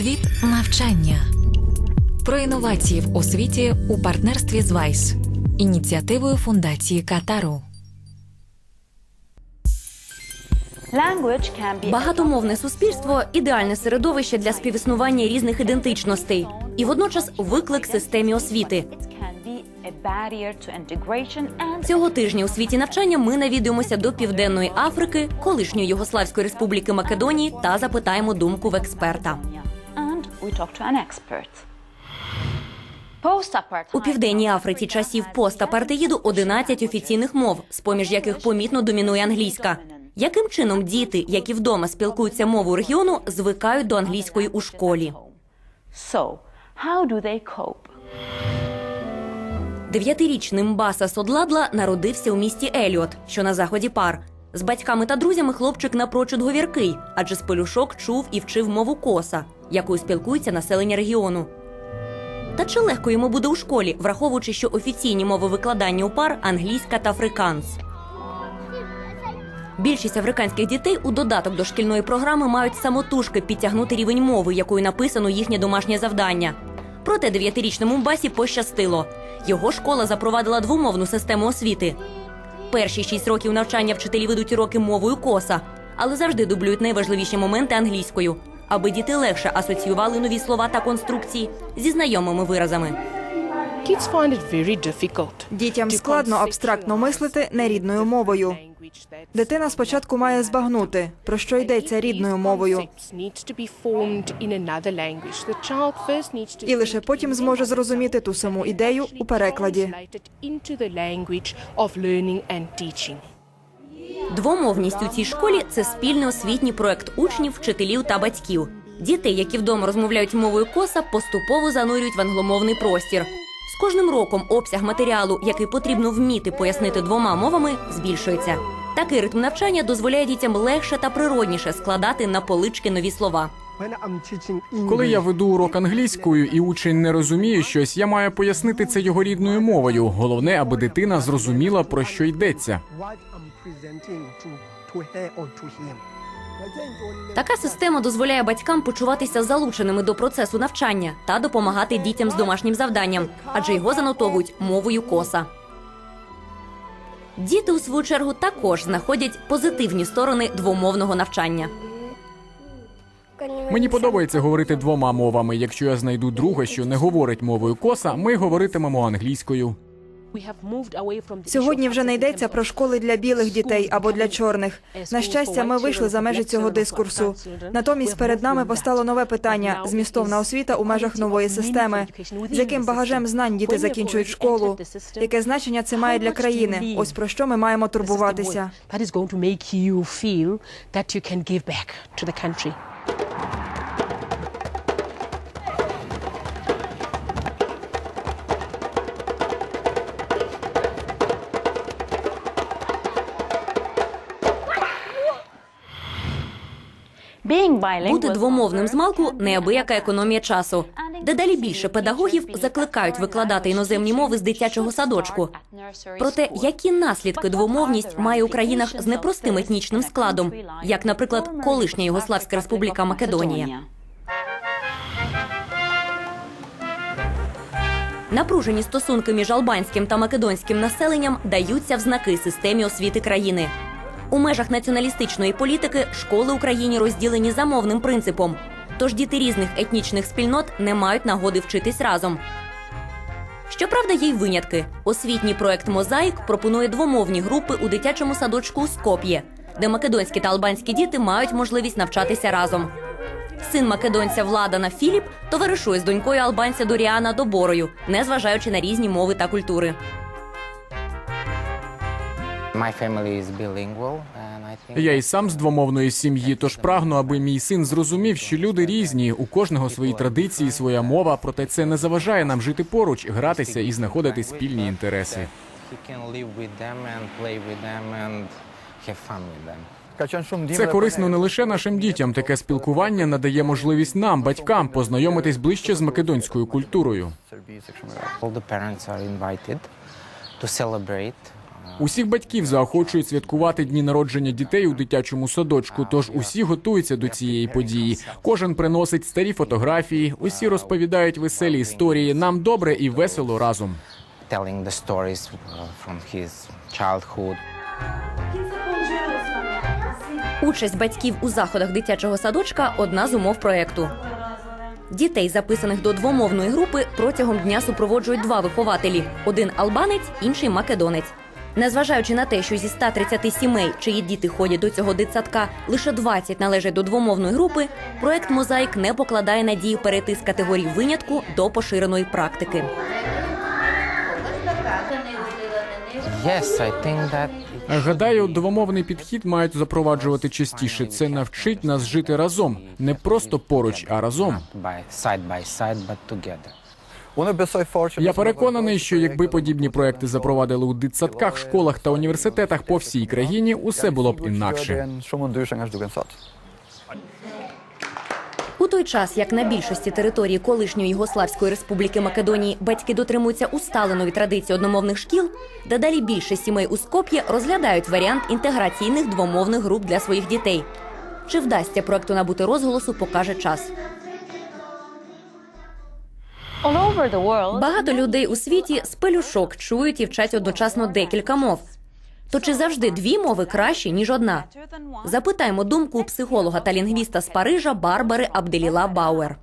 Світ навчання про інновації в освіті у партнерстві з ВАЙС, ініціативою фундації Катару. Багатомовне суспільство ідеальне середовище для співіснування різних ідентичностей і водночас виклик системі освіти. Цього тижня у світі навчання ми навідуємося до Південної Африки, колишньої Югославської республіки Македонії та запитаємо думку в експерта. У південній Африці часів постапартеїду 11 офіційних мов, з поміж яких помітно домінує англійська. Яким чином діти, які вдома спілкуються мовою регіону, звикають до англійської у школі? Дев'ятирічний Мбаса Содладла народився у місті Еліот, що на заході пар. З батьками та друзями хлопчик напрочуд говіркий, адже з пелюшок чув і вчив мову коса, якою спілкується населення регіону. Та чи легко йому буде у школі, враховуючи, що офіційні мови викладання у пар англійська та африканс? Більшість африканських дітей у додаток до шкільної програми мають самотужки підтягнути рівень мови, якою написано їхнє домашнє завдання. Проте дев'ятирічному Мбасі пощастило. Його школа запровадила двомовну систему освіти. Перші шість років навчання вчителі ведуть уроки мовою коса, але завжди дублюють найважливіші моменти англійською, аби діти легше асоціювали нові слова та конструкції зі знайомими виразами. Дітям складно абстрактно мислити нерідною мовою. Дитина спочатку має збагнути, про що йдеться рідною мовою, і лише потім зможе зрозуміти ту саму ідею у перекладі. Двомовність у цій школі це спільний освітній проект учнів, вчителів та батьків. Дітей, які вдома розмовляють мовою коса, поступово занурюють в англомовний простір. Кожним роком обсяг матеріалу, який потрібно вміти пояснити двома мовами, збільшується. Такий ритм навчання дозволяє дітям легше та природніше складати на полички нові слова. Коли я веду урок англійською і учень не розуміє щось, я маю пояснити це його рідною мовою. Головне, аби дитина зрозуміла про що йдеться. Така система дозволяє батькам почуватися залученими до процесу навчання та допомагати дітям з домашнім завданням, адже його занотовують мовою коса. Діти, у свою чергу, також знаходять позитивні сторони двомовного навчання. Мені подобається говорити двома мовами. Якщо я знайду друга, що не говорить мовою коса, ми говоритимемо англійською. Сьогодні вже не йдеться про школи для білих дітей або для чорних. На щастя, ми вийшли за межі цього дискурсу. Натомість перед нами постало нове питання змістовна освіта у межах нової системи. З яким багажем знань діти закінчують школу? Яке значення це має для країни? Ось про що ми маємо турбуватися. Бути двомовним з малку неабияка економія часу. Дедалі більше педагогів закликають викладати іноземні мови з дитячого садочку. Проте, які наслідки двомовність має у країнах з непростим етнічним складом, як, наприклад, колишня Югославська Республіка Македонія. Напружені стосунки між албанським та македонським населенням даються в знаки системі освіти країни. У межах націоналістичної політики школи Україні розділені за мовним принципом. Тож діти різних етнічних спільнот не мають нагоди вчитись разом. Щоправда, є й винятки. Освітній проект Мозаїк пропонує двомовні групи у дитячому садочку Скоп'є, де македонські та албанські діти мають можливість навчатися разом. Син македонця Владана Філіп товаришує з донькою албанця Доріана Доборою, незважаючи на різні мови та культури. Я і сам з двомовної сім'ї, тож прагну, аби мій син зрозумів, що люди різні, у кожного свої традиції, своя мова. Проте це не заважає нам жити поруч, гратися і знаходити спільні інтереси. he can live with them and play with them and have fun with them. Це корисно не лише нашим дітям. Таке спілкування надає можливість нам, батькам, познайомитись ближче з македонською культурою. Усіх батьків заохочують святкувати дні народження дітей у дитячому садочку. Тож усі готуються до цієї події. Кожен приносить старі фотографії, усі розповідають веселі історії. Нам добре і весело разом. Uh. Участь батьків у заходах дитячого садочка одна з умов проекту. Дітей, записаних до двомовної групи, протягом дня супроводжують два вихователі: один албанець, інший македонець. Незважаючи на те, що зі 130 сімей, чиї діти ходять до цього дитсадка, лише 20 належать до двомовної групи, проект Мозаїк не покладає надії перейти з категорії винятку до поширеної практики. Yes, I think that Гадаю, двомовний підхід мають запроваджувати частіше. Це навчить нас жити разом, не просто поруч, а разом. Я переконаний, що якби подібні проекти запровадили у дитсадках, школах та університетах по всій країні, усе було б інакше. У той час, як на більшості території колишньої Югославської республіки Македонії батьки дотримуються усталеної традиції одномовних шкіл, дедалі більше сімей у Скоп'є розглядають варіант інтеграційних двомовних груп для своїх дітей. Чи вдасться проекту набути розголосу, покаже час. Багато людей у світі з пелюшок чують і вчать одночасно декілька мов. То чи завжди дві мови кращі ніж одна? Запитаємо думку психолога та лінгвіста з Парижа Барбари Абделіла Бауер.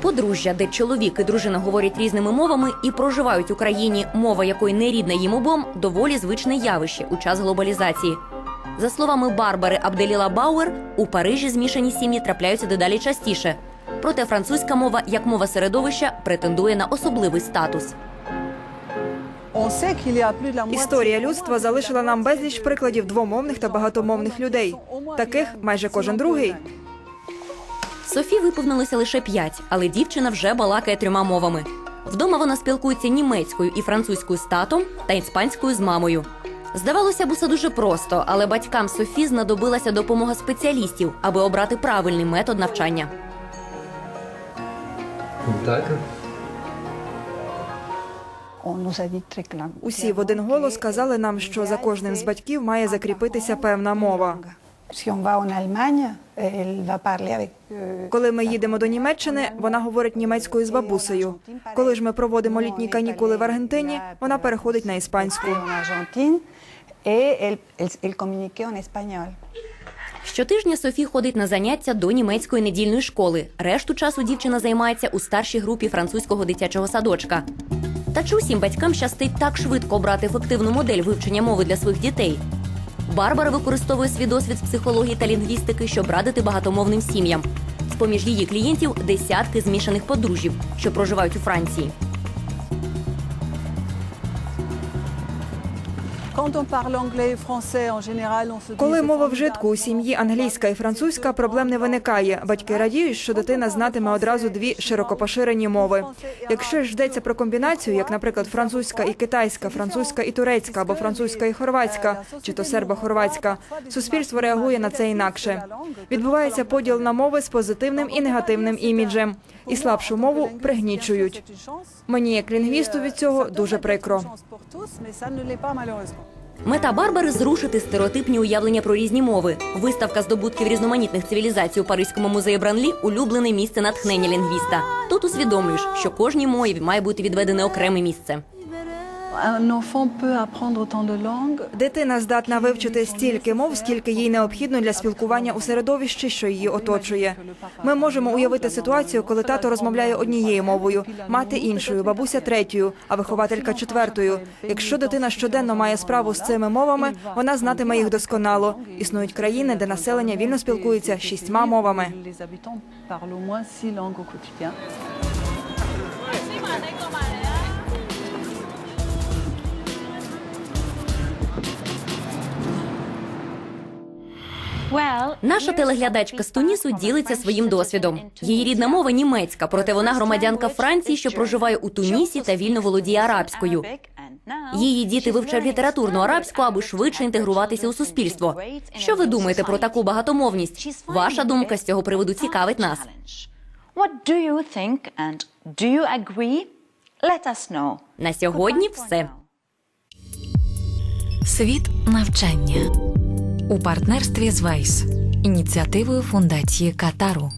Подружжя, де чоловік і дружина говорять різними мовами і проживають у країні, мова якої не рідна їм обом, доволі звичне явище у час глобалізації. За словами Барбари Абделіла Бауер, у Парижі змішані сім'ї трапляються дедалі частіше. Проте французька мова, як мова середовища, претендує на особливий статус. Історія людства залишила нам безліч прикладів двомовних та багатомовних людей. Таких майже кожен другий. Софі виповнилося лише п'ять, але дівчина вже балакає трьома мовами. Вдома вона спілкується німецькою і французькою з татом та іспанською з мамою. Здавалося б, усе дуже просто, але батькам Софі знадобилася допомога спеціалістів, аби обрати правильний метод навчання. Усі в один голос сказали нам, що за кожним з батьків має закріпитися певна мова. Коли ми їдемо до Німеччини, вона говорить німецькою з бабусею. Коли ж ми проводимо літні канікули в Аргентині, вона переходить на іспанську. Elle, elle communiquait en espagnol. Щотижня Софі ходить на заняття до німецької недільної школи. Решту часу дівчина займається у старшій групі французького дитячого садочка. Та чи усім батькам щастить так швидко обрати ефективну модель вивчення мови для своїх дітей? Барбара використовує свій досвід з психології та лінгвістики, щоб радити багатомовним сім'ям. З поміж її клієнтів десятки змішаних подружжів, що проживають у Франції. Коли мова вжитку у сім'ї англійська і французька, проблем не виникає. Батьки радіють, що дитина знатиме одразу дві широкопоширені мови. Якщо ж йдеться про комбінацію, як, наприклад, французька і китайська, французька і турецька або французька і хорватська, чи то сербо-хорватська, суспільство реагує на це інакше. Відбувається поділ на мови з позитивним і негативним іміджем, і слабшу мову пригнічують. Мені, як лінгвісту, від цього дуже прикро. Мета Барбари зрушити стереотипні уявлення про різні мови. Виставка здобутків різноманітних цивілізацій у Паризькому музеї Бранлі улюблене місце натхнення лінгвіста. Тут усвідомлюєш, що кожній мові має бути відведене окреме місце. Дитина здатна вивчити стільки мов, скільки їй необхідно для спілкування у середовищі, що її оточує. Ми можемо уявити ситуацію, коли тато розмовляє однією мовою, мати іншою, бабуся третьою, а вихователька четвертою. Якщо дитина щоденно має справу з цими мовами, вона знатиме їх досконало. Існують країни, де населення вільно спілкується шістьма мовами. Наша телеглядачка з Тунісу ділиться своїм досвідом. Її рідна мова німецька, проте вона громадянка Франції, що проживає у Тунісі та вільно володіє арабською. Її діти вивчають літературну арабську, аби швидше інтегруватися у суспільство. Що ви думаєте про таку багатомовність? Ваша думка з цього приводу цікавить нас. На сьогодні все. Світ навчання у партнерстві з Вайс, ініціативою фундації Катару.